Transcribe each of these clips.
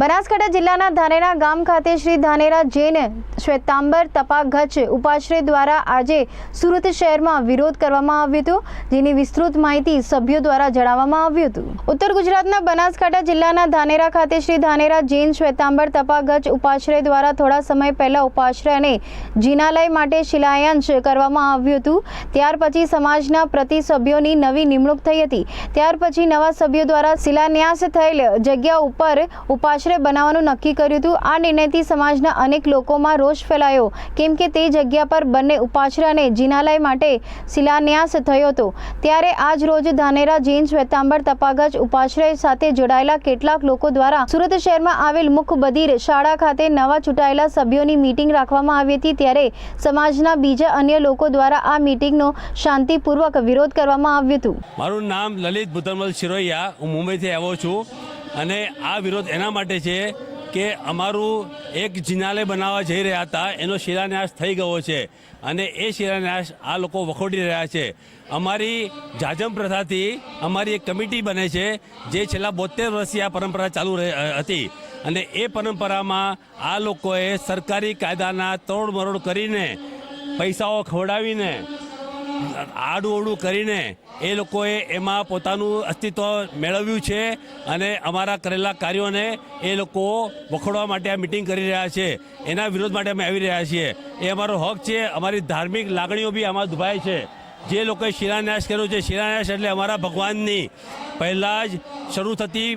બનાસકાંઠા જિલ્લાના ધાનેરા ગામ ખાતે શ્રી ધાનેરા જૈન શ્વેતાંબર તપાગચ્છ ઉપાશ્રય દ્વારા આજે સુરત શહેરમાં વિરોધ કરવામાં આવ્યો હતો, જેની વિસ્તૃત માહિતી સભ્યો દ્વારા જણાવવામાં આવ્યું હતું. ઉત્તર ગુજરાતના બનાસકાંઠા જિલ્લાના ધાનેરા ખાતે શ્રી ધાનેરા જૈન શ્વેતાંબર તપાગચ્છ ઉપાશ્રય દ્વારા થોડા સમય પહેલા ઉપાશ્રય અને જિનાલય માટે શિલાયાંશ કરવામાં આવ્યું હતું. ત્યાર પછી સમાજના પ્રતિ સભ્યોની નવી નિમણૂક થઈ હતી. ત્યાર પછી નવા સભ્યો દ્વારા શિલાન્યાસ થયેલ જગ્યા ઉપર ઉપાશ્રય બનાવવાનું નક્કી કર્યું હતું. આ નિર્ણયથી સમાજના અનેક લોકોમાં રોષ ફેલાયો. કેમ કે તે જગ્યા પર બંને ઉપાશ્રય અને જિનાલય માટે શિલાન્યાસ થયો હતો. ત્યારે આજ રોજ ધાનેરા જૈન શ્વેતાંબર તપાગજ ઉપાશ્રય સાથે જોડાયેલા કેટલાક લોકો દ્વારા સુરત શહેરમાં આવેલ મુખ બધિર શાળા ખાતે નવા ચૂંટાયેલા સભ્યોની મીટિંગ રાખવામાં આવી હતી. ત્યારે સમાજના બીજા અન્ય લોકો દ્વારા આ મીટિંગનો શાંતિપૂર્વક વિરોધ કરવામાં આવ્યું હતું. મારું નામ લલિત ભૂતરમલ શિરોયા હું મુંબઈથી આવ્યો છું. અને આ વિરોધ એના માટે છે કે અમારું એક જિનાલય બનાવવા જઈ રહ્યા હતા, એનો શિલાન્યાસ થઈ ગયો છે અને એ શિલાન્યાસ આ લોકો વખોડી રહ્યા છે. અમારી જાજમ પ્રથાથી અમારી એક કમિટી બને છે જે છેલ્લા બોતેર વર્ષથી આ પરંપરા ચાલુ હતી. અને એ પરંપરામાં આ લોકોએ સરકારી કાયદાના તોડમરોડ કરીને પૈસાઓ ખવડાવીને આડું કરીને એ લોકોએ એમાં પોતાનું અસ્તિત્વ મેળવ્યું છે અને અમારા કરેલા કાર્યોને એ લોકો વખોડવા માટે આ મિટિંગ કરી રહ્યા છે. એના વિરોધ માટે અમે આવી રહ્યા છીએ. એ અમારો હક છે, અમારી ધાર્મિક લાગણીઓ બી આમાં દુભાય છે. જે લોકોએ શિલાન્યાસ કર્યો છે, શિલાન્યાસ એટલે અમારા ભગવાનની પહેલાં જ શરૂ થતી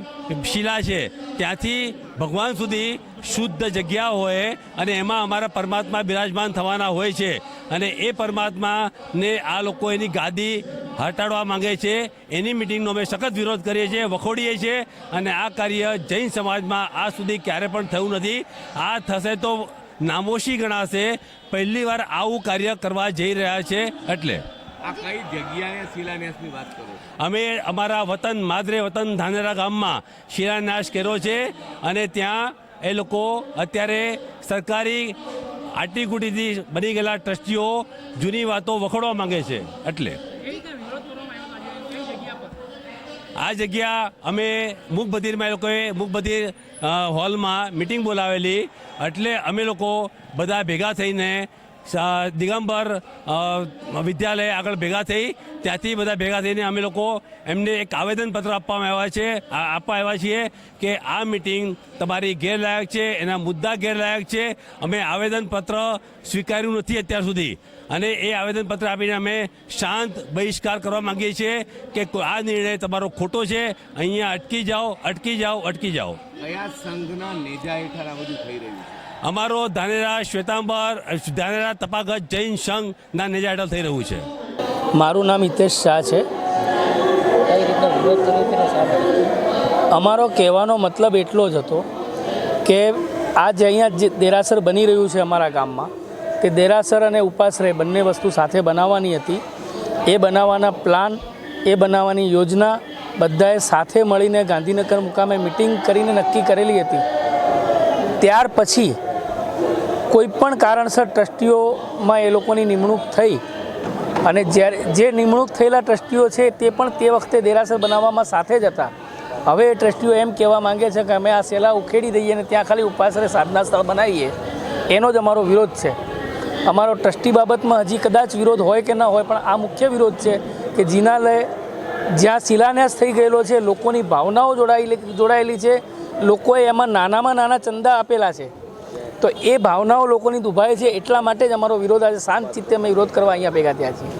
શિલા છે. ત્યાંથી ભગવાન સુધી શુદ્ધ જગ્યા હોય અને એમાં અમારા પરમાત્મા બિરાજમાન થવાના હોય છે. અને એ પરમાત્માને આ લોકો એની ગાદી હટાડવા માંગે છે. એની મિટિંગનો અમે સખત વિરોધ કરીએ છીએ વખોડીએ છીએ અને આ કાર્ય જૈન સમાજમાં આ સુધી ક્યારે પણ થયું નથી. આ થશે તો નામોશી ગણાશે. પહેલી વાર આવું કાર્ય કરવા જઈ રહ્યા છે. એટલે આ કઈ જગ્યાએ શિલાન્યાસની વાત કરો? અમે અમારા વતન માદરે વતન ધાનેરા ગામમાં શિલાન્યાસ કર્યો છે અને ત્યાં એ લોકો અત્યારે સરકારી આટીકુટીથી બની ગયેલા ટ્રસ્ટીઓ જૂની વાતો વખોડવા માંગે છે. એટલે આ જગ્યા અમે મુખ બધિરમાં એ લોકોએ મુખ બધિર હોલમાં મિટિંગ બોલાવેલી. એટલે અમે લોકો બધા ભેગા થઈને દિગંબર વિદ્યાલય આગળ ભેગા થઈ. ત્યાંથી બધા ભેગા થઈને અમે લોકો એમને એક આવેદનપત્ર આપવામાં આવ્યા છે. આપવા આવ્યા છીએ કે આ મિટિંગ તમારી ગેરલાયક છે, એના મુદ્દા ગેરલાયક છે. અમે આવેદનપત્ર સ્વીકાર્યું નથી અત્યાર સુધી. અને એ આવેદનપત્ર આપીને અમે શાંત બહિષ્કાર કરવા માંગીએ છીએ કે, આ નિર્ણય તમારો ખોટો છે. અહીંયા અટકી જાઓ અટકી જાઓ અટકી જાઓ. કયા સંઘના નેજા હેઠળ આ બધું થઈ રહ્યું છે? અમારો ધાનેરા શ્વેતાંબર ધાનેરા તપાગત જૈન સંઘના નેજા હેઠળ થઈ રહ્યું છે. મારું નામ હિતેશ શાહ છે. અમારો કહેવાનો મતલબ એટલો જ હતો કે આ જે અહીંયા જે દેરાસર બની રહ્યું છે અમારા ગામમાં તે દેરાસર અને ઉપાશ્રય બંને વસ્તુ સાથે બનાવવાની હતી. એ બનાવવાના પ્લાન એ બનાવવાની યોજના બધાએ સાથે મળીને ગાંધીનગર મુકામે મિટિંગ કરીને નક્કી કરેલી હતી. ત્યાર પછી કોઈ પણ કારણસર ટ્રસ્ટીઓમાં એ લોકોની નિમણૂક થઈ અને જ્યારે જે નિમણૂક થયેલા ટ્રસ્ટીઓ છે તે પણ તે વખતે દેરાસર બનાવવામાં સાથે જ હતા. હવે એ ટ્રસ્ટીઓ એમ કહેવા માંગે છે કે અમે આ સેલા ઉખેડી દઈએ અને ત્યાં ખાલી ઉપાસરે સાધના સ્થળ બનાવીએ. એનો જ અમારો વિરોધ છે. અમારો ટ્રસ્ટી બાબતમાં હજી કદાચ વિરોધ હોય કે ન હોય, પણ આ મુખ્ય વિરોધ છે કે જિનાલય જ્યાં શિલાન્યાસ થઈ ગયેલો છે, લોકોની ભાવનાઓ જોડાયેલી જોડાયેલી છે, લોકોએ એમાં નાનામાં નાના ચંદા આપેલા છે. તો એ ભાવનાઓ લોકોની દુભાય છે એટલા માટે જ અમારો વિરોધ આજે શાંત ચિત્તે અમે વિરોધ કરવા અહીંયા ભેગા થયા છીએ.